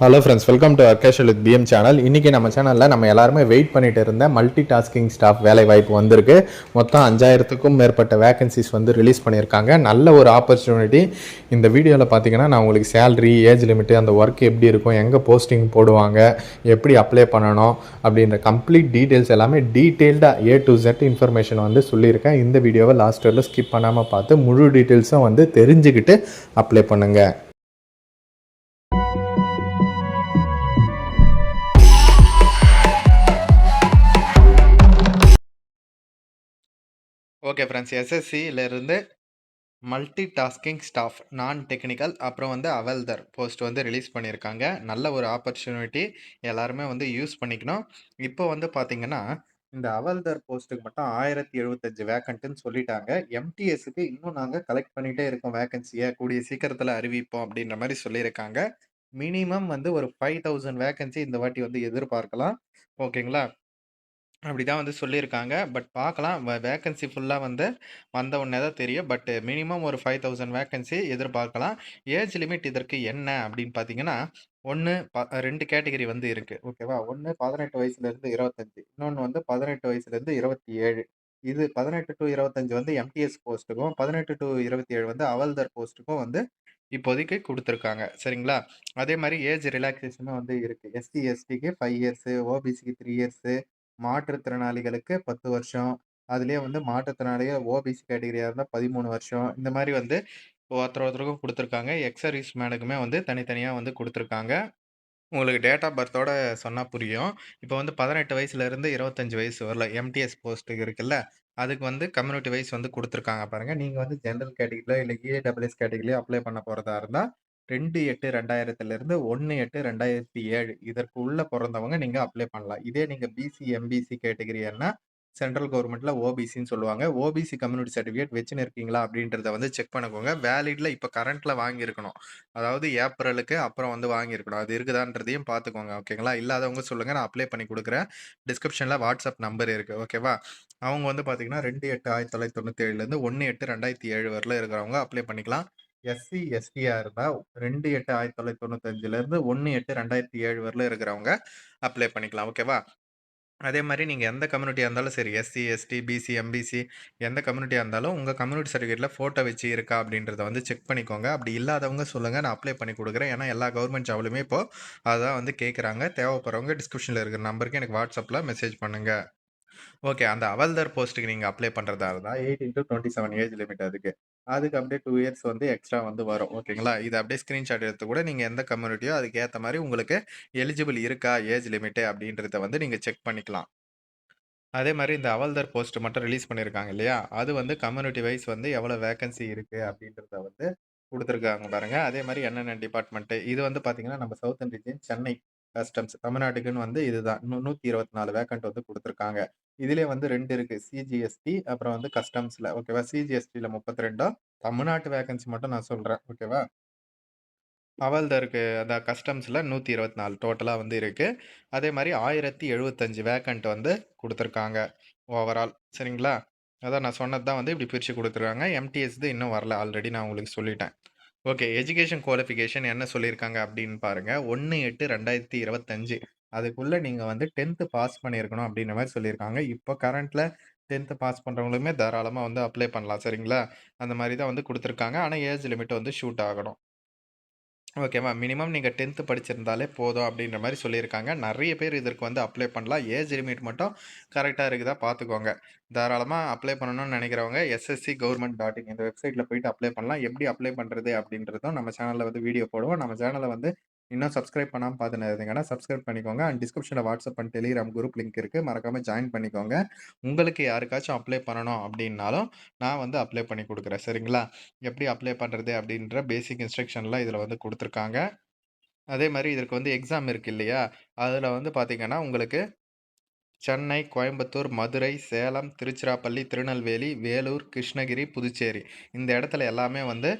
Hello friends welcome to அர்கேஷல் with PM channel இன்றைக்கி நம்ம சேனலில் நம்ம எல்லாருமே வெயிட் பண்ணிட்டு இருந்த மல்டி டாஸ்கிங் ஸ்டாஃப் வேலை வாய்ப்பு வந்திருக்கு. மொத்தம் அஞ்சாயிரத்துக்கும் மேற்பட்ட வேகன்சிஸ் வந்து ரிலீஸ் பண்ணியிருக்காங்க. நல்ல ஒரு ஆப்பர்ச்சுனிட்டி இந்த வீடியோவில் பார்த்தீங்கன்னா நான் உங்களுக்கு சேலரி ஏஜ் லிமிட்டு அந்த ஒர்க் எப்படி இருக்கும் எங்கே போஸ்டிங் போடுவாங்க எப்படி அப்ளை பண்ணணும் அப்படின்ற கம்ப்ளீட் டீட்டெயில்ஸ் எல்லாமே டீட்டெயில்டாக ஏ டு ஜெட் இன்ஃபர்மேஷன் வந்து சொல்லியிருக்கேன். இந்த வீடியோவை லாஸ்ட் வரையில் ஸ்கிப் பண்ணாமல் பார்த்து முழு டீட்டெயில்ஸும் வந்து தெரிஞ்சுக்கிட்டு அப்ளை பண்ணுங்கள் okay friends. எஸ்எஸ்சியிலேருந்து multi tasking staff non technical அப்புறம் வந்து அவல்தர் போஸ்ட் வந்து ரிலீஸ் பண்ணியிருக்காங்க. நல்ல ஒரு ஆப்பர்ச்சுனிட்டி எல்லாருமே வந்து யூஸ் பண்ணிக்கணும். இப்போ வந்து பார்த்தீங்கன்னா இந்த அவல்தர் போஸ்ட்டுக்கு மட்டும் ஆயிரத்தி எழுபத்தஞ்சு வேக்கண்ட்டுன்னு சொல்லிட்டாங்க. எம்டிஎஸ்க்கு இன்னும் நாங்கள் கலெக்ட் பண்ணிகிட்டே இருக்கோம் வேக்கன்சியை. கூடிய சீக்கிரத்தில் அறிவிப்போம் அப்படின்ற மாதிரி சொல்லியிருக்காங்க. மினிமம் வந்து ஒரு ஃபைவ் தௌசண்ட் வேக்கன்சி இந்த வாட்டி வந்து எதிர்பார்க்கலாம். ஓகேங்களா? அப்படிதான் வந்து சொல்லியிருக்காங்க. பட் பார்க்கலாம். வ வேக்கன்சி ஃபுல்லாக வந்து வந்த உடனே தான் தெரியும். பட் மினிமம் ஒரு 5000 வேக்கன்சி எதிர்பார்க்கலாம். ஏஜ் லிமிட் இதற்கு என்ன அப்படின்னு பார்த்தீங்கன்னா, ஒன்று ப ரெண்டு கேட்டகரி வந்து இருக்குது ஓகேவா? 1 18 வயசுலேருந்து இருபத்தஞ்சி இன்னொன்று வந்து 18 வயசுலேருந்து 27 இது பதினெட்டு டு இருபத்தஞ்சி வந்து எம்டிஎஸ் போஸ்ட்டுக்கும், பதினெட்டு டு இருபத்தி ஏழு வந்து அவல்தர் போஸ்ட்டுக்கும் வந்து இப்போதைக்கு கொடுத்துருக்காங்க சரிங்களா? அதே மாதிரி ஏஜ் ரிலாக்சேஷனும் வந்து இருக்குது எஸ்சி, எஸ்டிக்கு ஃபைவ் இயர்ஸு, ஓபிசிக்கு த்ரீ இயர்ஸு, மாற்றுத்திறனாளிகளுக்கு 10 வருஷம். அதுலேயே வந்து மாற்றுத்திறனாளிகள் ஓபிசி கேட்டகரியாக இருந்தால் பதிமூணு வருஷம். இந்த மாதிரி வந்து ஒருத்தர் ஒருத்தருக்கும் கொடுத்துருக்காங்க எக்ஸர்வீஸ் மேனுக்குமே வந்து தனித்தனியாக வந்து கொடுத்துருக்காங்க உங்களுக்கு டேட் ஆஃப் பர்த்தோட சொன்னால் புரியும். இப்போ வந்து 18 வயசுலேருந்து 25 வயசு வரல எம்டிஎஸ் போஸ்ட்டுக்கு இருக்குல்ல, அதுக்கு வந்து கம்யூனிட்டி வைஸ் வந்து கொடுத்துருக்காங்க பாருங்கள் நீங்கள் வந்து ஜென்ரல் கேட்டகிரியில் இல்லை ஏடபிள்யூஎஸ் கேட்டகரிலயோ அப்ளை பண்ண ரெண்டு எட்டு ரெண்டாயிரத்துலேருந்து ஒன்று எட்டு ரெண்டாயிரத்தி ஏழு இதற்கு உள்ள பிறந்தவங்க நீங்கள் அப்ளை பண்ணலாம். இதே நீங்கள் பிசி, எம்பிசி கேட்டகரின்னா சென்ட்ரல் கவர்மெண்ட்ல ஓபிசின்னு சொல்லுவாங்க. ஓபிசி கம்யூனிட்டி சர்டிஃபிகேட் வச்சுன்னு இருக்கீங்களா அப்படின்றத வந்து செக் பண்ணிக்கோங்க. வேலிட்ல இப்போ கரண்ட்ல வாங்கியிருக்கணும். அதாவது ஏப்ரலுக்கு அப்புறம் வந்து வாங்கியிருக்கணும். அது இருக்குதான்றதையும் பார்த்துக்கோங்க. ஓகேங்களா? இல்லாதவங்க சொல்லுங்க. நான் அப்ளை பண்ணி கொடுக்குறேன் டிஸ்கிரிப்ஷன்ல வாட்ஸ்அப் நம்பர் இருக்கு. ஓகேவா? அவங்க வந்து பார்த்தீங்கன்னா 2/8/1997லேருந்து 1/8/2007 வரல இருக்கிறவங்க அப்ளை பண்ணிக்கலாம். எஸ்சி, எஸ்டியா இருந்தா 2/8/1995லேருந்து 1/8/2007 வரல இருக்கிறவங்க அப்ளை பண்ணிக்கலாம். ஓகேவா? அதே மாதிரி நீங்கள் எந்த கம்யூனிட்டியாக இருந்தாலும் சரி, எஸ்சி, எஸ்டி, பிசி, எம்பிசி எந்த கம்யூனிட்டியாக இருந்தாலும் உங்கள் கம்யூனிட்டி சர்டிஃபிகேட்டில் ஃபோட்டோ வச்சு இருக்கா அப்படின்றத வந்து செக் பண்ணிக்கோங்க. அப்படி இல்லாதவங்க சொல்லுங்கள் நான் அப்ளை பண்ணி கொடுக்குறேன் ஏன்னா எல்லா கவர்மெண்ட் ஜாப்லையுமே இப்போ அதான் வந்து கேட்குறாங்க. தேவைப்படுறவங்க டிஸ்கிரிப்ஷனில் இருக்கிற நம்பருக்கு எனக்கு வாட்ஸ்அப்பில் மெசேஜ் பண்ணுங்கள் ஓகே. அந்த அவல்தர் போஸ்ட்டுக்கு நீங்கள் அப்ளை பண்ணுறதா இருந்தால் eight into twenty seven age limit அதுக்கு. அதுக்கு அப்படியே டூ இயர்ஸ் வந்து எக்ஸ்ட்ரா வந்து வரும். ஓகேங்களா? இது அப்படியே ஸ்க்ரீன்ஷாட் எடுத்து கூட நீங்கள் எந்த கம்யூனிட்டியோ அதுக்கேற்ற மாதிரி உங்களுக்கு எலிஜிபிள் இருக்கா ஏஜ் லிமிட்டு அப்படின்றத வந்து நீங்கள் செக் பண்ணிக்கலாம். அதே மாதிரி இந்த அவல்தர் போஸ்ட் மட்டும் ரிலீஸ் பண்ணியிருக்காங்க இல்லையா? அது வந்து கம்யூனிட்டி வைஸ் வந்து எவ்வளோ வேக்கன்சி இருக்குது அப்படின்றத வந்து கொடுத்துருக்காங்க பாருங்க. அதே மாதிரி என்னென்ன டிபார்ட்மெண்ட்டு இது வந்து பார்த்தீங்கன்னா, நம்ம சவுத் ரீஜியன் சென்னை கஸ்டம்ஸ் தமிழ்நாட்டுக்குன்னு வந்து இதுதான். நூ 124 வேக்கன்ட் வந்து கொடுத்துருக்காங்க இதிலே வந்து ரெண்டு இருக்கு. சிஜிஎஸ்டி அப்புறம் வந்து கஸ்டம்ஸ்ல. ஓகேவா? சிஜிஎஸ்டியில் முப்பத்தி ரெண்டோ தமிழ்நாட்டு வேகன்சி மட்டும் நான் சொல்றேன். ஓகேவா? அவல்தருக்கு அதான் கஸ்டம்ஸ்ல 124 டோட்டலா வந்து இருக்குது அதே மாதிரி ஆயிரத்தி எழுபத்தஞ்சு வேக்கண்ட் வந்து கொடுத்துருக்காங்க ஓவரால் சரிங்களா? அதான் நான் சொன்னது தான் வந்து இப்படி பிரித்து கொடுத்துருக்காங்க எம்டிஎஸ்து இன்னும் வரல. ஆல்ரெடி நான் உங்களுக்கு சொல்லிட்டேன். ஓகே. எஜுகேஷன் குவாலிஃபிகேஷன் என்ன சொல்லியிருக்காங்க அப்படின்னு பாருங்கள் ஒன்று எட்டு ரெண்டாயிரத்தி இருபத்தஞ்சு அதுக்குள்ளே நீங்கள் வந்து 10த் பாஸ் பண்ணியிருக்கணும் அப்படின்ற மாதிரி சொல்லியிருக்காங்க. இப்போ கரண்ட்டில் டென்த்து பாஸ் பண்ணுறவங்களுமே தாராளமாக வந்து அப்ளை பண்ணலாம். சரிங்களா? அந்த மாதிரி தான் வந்து கொடுத்துருக்காங்க ஆனால் ஏஜ் லிமிட் வந்து ஷூட் ஆகணும். ஓகேவா? மினிமம் நீங்கள் டென்த்து படிச்சிருந்தாலே போதும் அப்படின்ற மாதிரி சொல்லியிருக்காங்க. நிறைய பேர் இதற்கு வந்து அப்ளை பண்ணலாம். ஏஜ் லிமிட் மட்டும் கரெக்டாக இருக்குதா பார்த்துக்கோங்க. தாராளமாக அப்ளை பண்ணணும்னு நினைக்கிறவங்க எஸ்எஸ்சி கவர்மெண்ட் டாட் இன் இந்த வெப்சைட்டில் போயிட்டு அப்ளை பண்ணலாம். எப்படி அப்ளை பண்ணுறது அப்படின்றதும் நம்ம சேனலில் வந்து வீடியோ போடுவோம். நம்ம சேனலை வந்து இன்னும் சப்ஸ்கிரைப் பண்ணாமல் பார்த்துன்னு இருந்தீங்கன்னா, சப்ஸ்கிரைப் பண்ணிக்கோங்க. அண்ட் டிஸ்கிரிப்ஷனில் WhatsApp and Telegram group link இருக்குது மறக்காம ஜாயின் பண்ணிக்கோங்க. உங்களுக்கு யாருக்காச்சும் அப்ளை பண்ணணும் அப்படின்னாலும், நான் வந்து அப்ளை பண்ணி கொடுக்குறேன் சரிங்களா? எப்படி அப்ளை பண்ணுறது அப்படின்ற பேசிக் இன்ஸ்ட்ரக்ஷன்லாம் இதில் வந்து கொடுத்துருக்காங்க அதே மாதிரி இதற்கு வந்து எக்ஸாம் இருக்குது இல்லையா? அதில் வந்து பார்த்தீங்கன்னா, உங்களுக்கு சென்னை, கோயம்புத்தூர், மதுரை, சேலம், திருச்சிராப்பள்ளி, திருநெல்வேலி, வேலூர், கிருஷ்ணகிரி, புதுச்சேரி இந்த இடத்துல எல்லாமே வந்து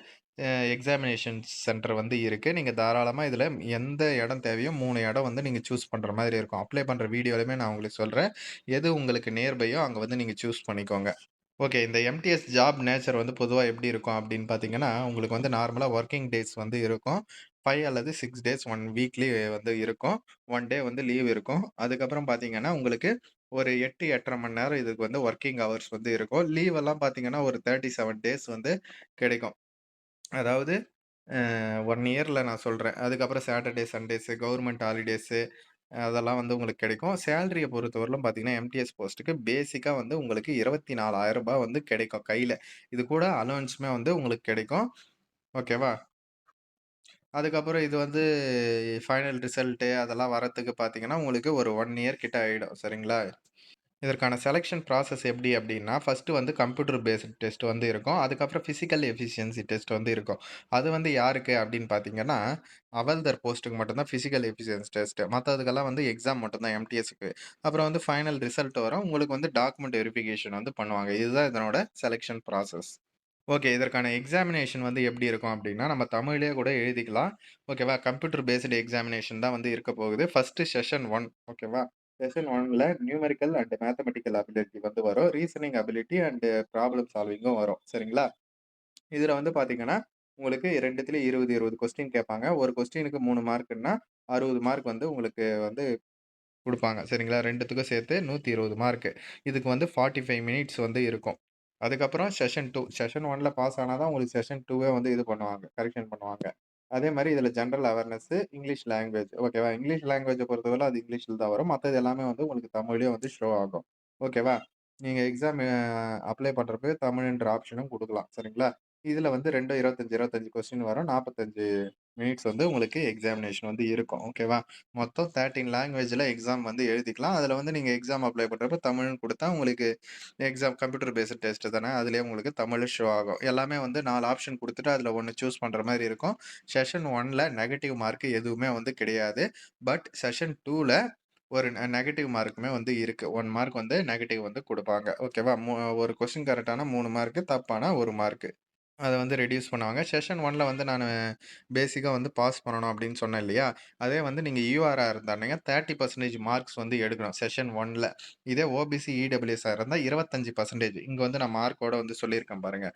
எக்ஸாமினேஷன் சென்டர் வந்து இருக்குது நீங்கள் தாராளமாக இதில் எந்த இடம் தேவையோ மூணு இடம் வந்து நீங்கள் சூஸ் பண்ணுற மாதிரி இருக்கும். அப்ளை பண்ணுற வீடியோலையுமே நான் உங்களுக்கு சொல்கிறேன் எது உங்களுக்கு நியர்பையோ அங்கே வந்து நீங்கள் சூஸ் பண்ணிக்கோங்க. ஓகே. இந்த எம்டிஎஸ் ஜாப் நேச்சர் வந்து பொதுவாக எப்படி இருக்கும் அப்படின்னு பார்த்தீங்கன்னா, உங்களுக்கு வந்து நார்மலாக ஒர்க்கிங் டேஸ் வந்து இருக்கும். ஃபைவ் அல்லது சிக்ஸ் டேஸ் ஒன் வீக்லி வந்து இருக்கும். ஒன் டே வந்து லீவ் இருக்கும். அதுக்கப்புறம் பார்த்தீங்கன்னா, உங்களுக்கு ஒரு 8, 8 1/2 மணி நேரம் இதுக்கு வந்து ஒர்க்கிங் ஹவர்ஸ் வந்து இருக்கும். லீவ் எல்லாம் பார்த்தீங்கன்னா, ஒரு 37 டேஸ் வந்து கிடைக்கும். அதாவது ஒன் இயரில் நான் சொல்கிறேன் அதுக்கப்புறம் சாட்டர்டே, சண்டேஸு கவர்மெண்ட் ஹாலிடேஸ் அதெல்லாம் வந்து உங்களுக்கு கிடைக்கும். சேலரியை பொறுத்தவரையிலும் பார்த்தீங்கன்னா, எம்டிஎஸ் போஸ்ட்டுக்கு பேசிக்காக வந்து உங்களுக்கு இருபத்தி நாலாயிரம் ரூபாய் வந்து கிடைக்கும் கையில் இது கூட அலோவன்ஸுமே வந்து உங்களுக்கு கிடைக்கும். ஓகேவா? அதுக்கப்புறம் இது வந்து ஃபைனல் ரிசல்ட்டு அதெல்லாம் வரத்துக்கு பார்த்தீங்கன்னா, உங்களுக்கு ஒரு ஒன் இயர் கிட்ட ஆகிடும் சரிங்களா? இதற்கான செலெக்ஷன் ப்ராசஸ் எப்படி அப்படின்னா, ஃபஸ்ட்டு வந்து கம்ப்யூட்டர் பேஸ்ட் டெஸ்ட் வந்து இருக்கும். அதுக்கப்புறம் ஃபிசிக்கல் எஃபிஷியன்சி டெஸ்ட் வந்து இருக்கும். அது வந்து யாருக்கு அப்படின்னு பார்த்தீங்கன்னா, அவல்தர் போஸ்ட்டுக்கு மட்டும்தான் ஃபிசிக்கல் பிசிக்கல் எஃபிஷியன்சி டெஸ்ட். மற்றதுக்கெல்லாம் வந்து எக்ஸாம் மட்டும்தான் எம்டிஎஸ்க்கு. அப்புறம் வந்து ஃபைனல் ரிசல்ட் வரும். உங்களுக்கு வந்து டாக்குமெண்ட் வெரிஃபிகேஷன் வந்து பண்ணுவாங்க. இதுதான் இதனோட செலெக்ஷன் ப்ராசஸ். ஓகே. இதற்கான எக்ஸாமினேஷன் வந்து எப்படி இருக்கும் அப்படின்னா, நம்ம தமிழ்லயே கூட எழுதிக்கலாம். ஓகேவா? கம்ப்யூட்டர் பேஸ்டு எக்ஸாமினேஷன் தான் வந்து இருக்க போகுது. ஃபஸ்ட்டு செஷன் ஒன் ஓகேவா? செஷன் ஒன்ல நியூமெரிக்கல் அண்ட் மேத்தமெட்டிக்கல் அபிலிட்டி வந்து வரும். ரீசனிங் அபிலிட்டி அண்ட் ப்ராப்ளம் சால்விங்கும் வரும். சரிங்களா? இதில் வந்து பார்த்தீங்கன்னா, உங்களுக்கு 2த்துலயும் 20, 20 கொஸ்டின் கேட்பாங்க. ஒரு கொஸ்டினுக்கு மூணு மார்க்குன்னா, 60 மார்க் வந்து உங்களுக்கு வந்து கொடுப்பாங்க சரிங்களா? ரெண்டுத்துக்கும் சேர்த்து 120 மார்க்கு. இதுக்கு வந்து 45 மினிட்ஸ் வந்து இருக்கும். அதுக்கப்புறம் செஷன் டூ செஷன் ஒனில் பாஸ் ஆனால் தான் உங்களுக்கு செஷன் டூவே வந்து இது பண்ணுவாங்க. கரெக்ஷன் பண்ணுவாங்க. அதே மாதிரி இதுல ஜென்ரல் அவேர்னஸ், இங்கிலீஷ் லாங்குவேஜ் ஓகேவா? இங்கிலீஷ் லாங்குவேஜை பொறுத்தவரை அது இங்கிலீஷில் தான் வரும். மற்றது எல்லாமே வந்து உங்களுக்கு தமிழ்லேயே வந்து ஷோ ஆகும். ஓகேவா? நீங்க எக்ஸாம் அப்ளை பண்ணுறப்ப தமிழ்ன்ற ஆப்ஷனும் கொடுக்கலாம் சரிங்களா? இதில் வந்து 2 25, 25 கொஸ்டின் வரும். 45 மினிட்ஸ் வந்து உங்களுக்கு எக்ஸாமினேஷன் வந்து இருக்கும். ஓகேவா? மொத்தம் தேர்ட்டின் லாங்குவேஜில் எக்ஸாம் வந்து எழுதிக்கலாம். அதில் வந்து நீங்கள் எக்ஸாம் அப்ளை பண்ணுறப்ப தமிழ்னு கொடுத்தா உங்களுக்கு எக்ஸாம் கம்ப்யூட்டர் பேஸ்டு டெஸ்ட் தானே. அதுலேயே உங்களுக்கு தமிழ் ஷோ ஆகும். எல்லாமே வந்து நாலு ஆப்ஷன் கொடுத்துட்டு அதில் ஒன்று சூஸ் பண்ணுற மாதிரி இருக்கும். செஷன் ஒனில் நெகட்டிவ் மார்க் எதுவுமே வந்து கிடையாது. பட் செஷன் டூவில் ஒரு நெ நெகட்டிவ் மார்க்குமே வந்து இருக்குது ஒன் மார்க் வந்து நெகட்டிவ் வந்து கொடுப்பாங்க ஓகேவா? மூ ஒரு கொஸ்டின் கரெக்டான மூணு மார்க்கு, தப்பான ஒரு மார்க்கு. அதை வந்து ரெடியூஸ் பண்ணுவாங்க. செஷன் ஒனில் வந்து நான் பேசிக்காக வந்து பாஸ் பண்ணணும் அப்படின்னு சொன்னேன் இல்லையா? அதே வந்து நீங்கள் யூஆராக இருந்தாருங்க தேர்ட்டி பர்சன்டேஜ் மார்க்ஸ் வந்து எடுக்கணும் செஷன் ஒனில் இதே ஓபிசி, இடபிள்யூஎஸ்ஆர் இருந்தால் இருபத்தஞ்சி பர்சன்டேஜ் இங்கே வந்து நான் மார்க்கோட வந்து சொல்லியிருக்கேன் பாருங்கள்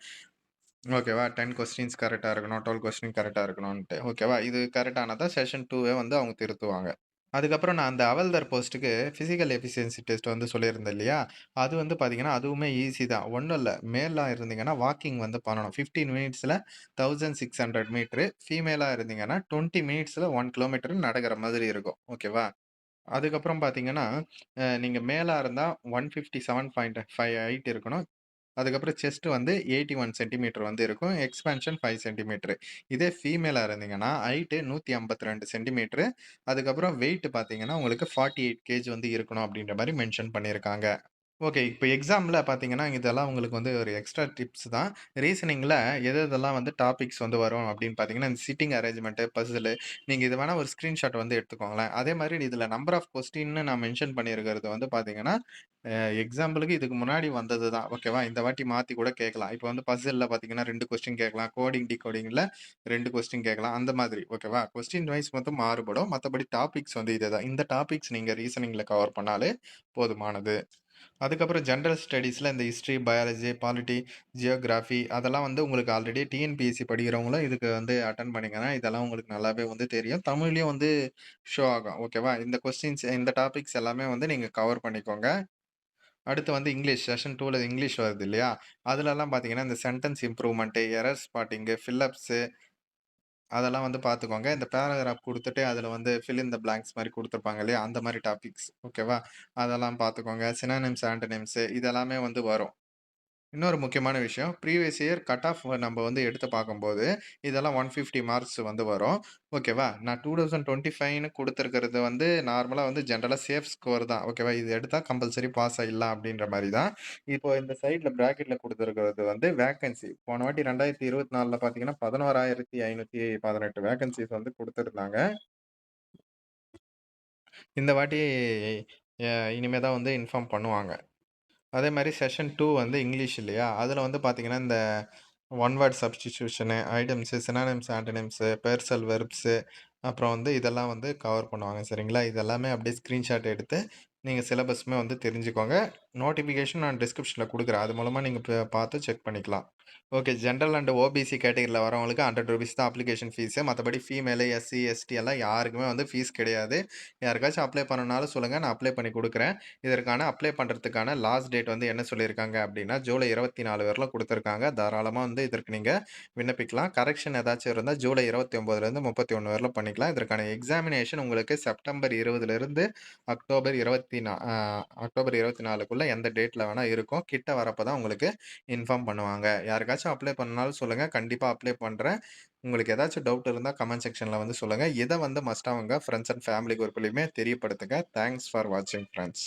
ஓகேவா? 10 கொஸ்டின்ஸ் கரெக்டாக இருக்கணும். 12 கொஸ்டின் கரெக்டாக இருக்கணும்ன்ட்டு ஓகேவா? இது கரெக்டானதான் தான் செஷன் டூவே வந்து அவங்க திருத்துவாங்க. அதுக்கப்புறம் நான் அந்த அவல்தர் போஸ்ட்டுக்கு ஃபிசிக்கல் எஃபிஷியன்சி டெஸ்ட் வந்து சொல்லியிருந்தேன் இல்லையா? அது வந்து பார்த்தீங்கன்னா, அதுவுமே ஈஸி தான். ஒன்றும் இல்லை மேலாக இருந்தீங்கன்னா வாக்கிங் வந்து பண்ணணும். ஃபிஃப்டீன் மினிட்ஸில் தௌசண்ட் சிக்ஸ் ஹண்ட்ரட் மீட்ரு ஃபீமேலாக இருந்தீங்கன்னா டுவெண்ட்டி மினிட்ஸில் ஒன் கிலோமீட்டர் நடக்கிற மாதிரி இருக்கும். ஓகேவா? அதுக்கப்புறம் பார்த்தீங்கன்னா, நீங்கள் மேலாக இருந்தால் one fifty seven point five height இருக்கணும். அதுக்கப்புறம் செஸ்ட் வந்து 81 சென்டிமீட்டர் வந்து இருக்கும். Expansion 5 centimetre. இதே ஃபீமேலாக இருந்தீங்கன்னா, ஹைட்டு நூற்றி ஐம்பத்தி ரெண்டு சென்டிமீட்ரு அதுக்கப்புறம் வெயிட் பார்த்தீங்கன்னா, உங்களுக்கு 48 கேஜ் வந்து இருக்கணும் அப்படின்ற மாதிரி மென்ஷன் பண்ணியிருக்காங்க. ஓகே. இப்ப எக்ஸாம்ல பார்த்தீங்கன்னா, இதெல்லாம் உங்களுக்கு வந்து ஒரு எக்ஸ்ட்ரா டிப்ஸ் தான். ரீசனிங்ல எது எதெல்லாம் வந்து டாபிக்ஸ் வந்து வரும் அப்படின்னு பார்த்தீங்கன்னா, இந்த சிட்டிங் அரேஞ்ச்மென்ட், பசில் நீங்க இது வேணா ஒரு ஸ்க்ரீன்ஷாட் வந்து எடுத்துக்கோங்களேன். அதே மாதிரி இதுல நம்பர் ஆஃப் கொஸ்டின்னு நான் மென்ஷன் பண்ணியிருக்கிறது வந்து பார்த்தீங்கன்னா, அ எக்ஸாம்பிளுக்கு இதுக்கு முன்னாடி வந்தது தான். ஓகேவா? இந்த வாட்டி மாத்தி கூட கேட்கலாம். இப்ப வந்து பசில்ல பார்த்தீங்கன்னா 2 கொஸ்டின் கேட்கலாம். கோடிங், டிகோடிங்ல 2 கொஸ்டின் கேட்கலாம். அந்த மாதிரி. ஓகேவா? கொஸ்டின் வைஸ் மட்டும் மாறுபடும். மத்தபடி டாபிக்ஸ் வந்து இதே தான். இந்த டாபிக்ஸ் நீங்க ரீசனிங்ல கவர் பண்ணாலே போதுமானது. அதுக்கப்புறம் ஜென்ரல் ஸ்டடீஸில் இந்த ஹிஸ்ட்ரி, பயாலஜி, பாலிட்டி, ஜியோகிராஃபி அதெல்லாம் வந்து உங்களுக்கு ஆல்ரெடி டிஎன்பிஎஸ்சி படிக்கிறவங்களும் இதுக்கு வந்து அட்டன் பண்ணீங்கன்னா, இதெல்லாம் உங்களுக்கு நல்லாவே வந்து தெரியும். தமிழ்லேயும் வந்து ஷோ ஆகும். ஓகேவா? இந்த கொஸ்டின்ஸ் இந்த டாபிக்ஸ் எல்லாமே வந்து நீங்கள் கவர் பண்ணிக்கோங்க. அடுத்து வந்து இங்கிலீஷ் செஷன் டூவில் இங்கிலீஷ் வருது இல்லையா? அதுலலாம் பார்த்தீங்கன்னா, இந்த sentence improvement error spotting fill ups அதெல்லாம் வந்து பார்த்துக்கோங்க. இந்த பேராகிராஃப் கொடுத்துட்டு அதில் வந்து ஃபில் இந்த த பிளாங்க்ஸ் மாதிரி கொடுத்துருப்பாங்க இல்லையா? அந்த மாதிரி டாபிக்ஸ். ஓகேவா? அதெல்லாம் பார்த்துக்கோங்க. சினானிம்ஸ் ஆண்டனிம்ஸு இதெல்லாமே வந்து வரும். இன்னொரு முக்கியமான விஷயம், ப்ரீவியஸ் இயர் கட் ஆஃப் நம்ம வந்து எடுத்து பார்க்கும்போது, இதெல்லாம் 150 மார்க்ஸ் வந்து வரும். ஓகேவா? நான் டூ தௌசண்ட் டுவெண்ட்டி ஃபைவ்னு கொடுத்துருக்கிறது வந்து நார்மலாக வந்து ஜென்ரலாக சேஃப் ஸ்கோர் தான். ஓகேவா? இது எடுத்தால் கம்பல்சரி பாஸ் ஆகிடலாம் அப்படின்ற மாதிரி தான். இப்போ இந்த சைடில் ப்ராக்கெட்டில் கொடுத்துருக்கிறது வந்து வேக்கன்சி. போன வாட்டி 2024ல பார்த்தீங்கன்னா, பதினோறாயிரத்தி ஐநூற்றி பதினெட்டு வேகன்சிஸ் வந்து கொடுத்துருந்தாங்க இந்த வாட்டி இனிமேல் தான் வந்து இன்ஃபார்ம் பண்ணுவாங்க. அதே மாதிரி செஷன் டூ வந்து இங்கிலீஷ் இல்லையா? அதில் வந்து பார்த்தீங்கன்னா, இந்த one word substitution, items, synonyms antonyms phrasal verbs அப்புறம் வந்து இதெல்லாம் வந்து கவர் பண்ணுவாங்க. சரிங்களா? இதெல்லாமே அப்படியே ஸ்க்ரீன்ஷாட் எடுத்து நீங்கள் சிலபஸுமே வந்து தெரிஞ்சுக்கோங்க. நோட்டிஃபிகேஷன் நான் டிஸ்கிரிப்ஷனில் கொடுக்குறேன் அது மூலமாக நீங்கள் பார்த்து செக் பண்ணிக்கலாம். ஓகே. ஜென்ரல் அண்ட் ஓபிசி கேட்டகரியில் வரவங்களுக்கு ஹண்ட்ரட் ருபீஸ் தான் அப்ளிகேஷன் ஃபீஸு. மற்றபடி ஃபீமேலு, எஸ்சி, எஸ்டி எல்லாம் யாருக்குமே வந்து ஃபீஸ் கிடையாது. யாருக்காச்சும் அப்ளை பண்ணனாலும் சொல்லுங்கள் நான் அப்ளை பண்ணி கொடுக்குறேன் இதற்கான அப்ளை பண்ணுறதுக்கான லாஸ்ட் டேட் வந்து என்ன சொல்லியிருக்காங்க அப்படின்னா ஜூலை இருபத்தி நாலு பேரில் கொடுத்துருக்காங்க தாராளமாக வந்து இதற்கு நீங்கள் விண்ணப்பிக்கலாம். கரெக்ஷன் ஏதாச்சும் இருந்தால் ஜூலை இருபத்தி ஒம்பதுலேருந்து முப்பத்தி ஒன்று வரலாம் பண்ணிக்கலாம். இதற்கான எக்ஸாமினேஷன் உங்களுக்கு செப்டம்பர் 20லிருந்து அக்டோபர் இருபத்தி நா அக்டோபர் 24க்குள்ள எந்த டேட்டில் வேணால் இருக்கும். கிட்ட வரப்போ தான் உங்களுக்கு இன்ஃபார்ம் பண்ணுவாங்க. யாருக்காச்சும் அப்ளை பண்ணாலும் சொல்லுங்கள் கண்டிப்பாக அப்ளை பண்ணுறேன் உங்களுக்கு ஏதாச்சும் டவுட் இருந்தால் கமெண்ட் செக்ஷனில் வந்து சொல்லுங்கள் எதை வந்து மஸ்ட் அவங்க ஃப்ரெண்ட்ஸ் அண்ட் ஃபேமிலி குரூப்லையுமே தெரியப்படுத்துங்க. தேங்க்ஸ் ஃபார் வாட்சிங் ஃப்ரெண்ட்ஸ்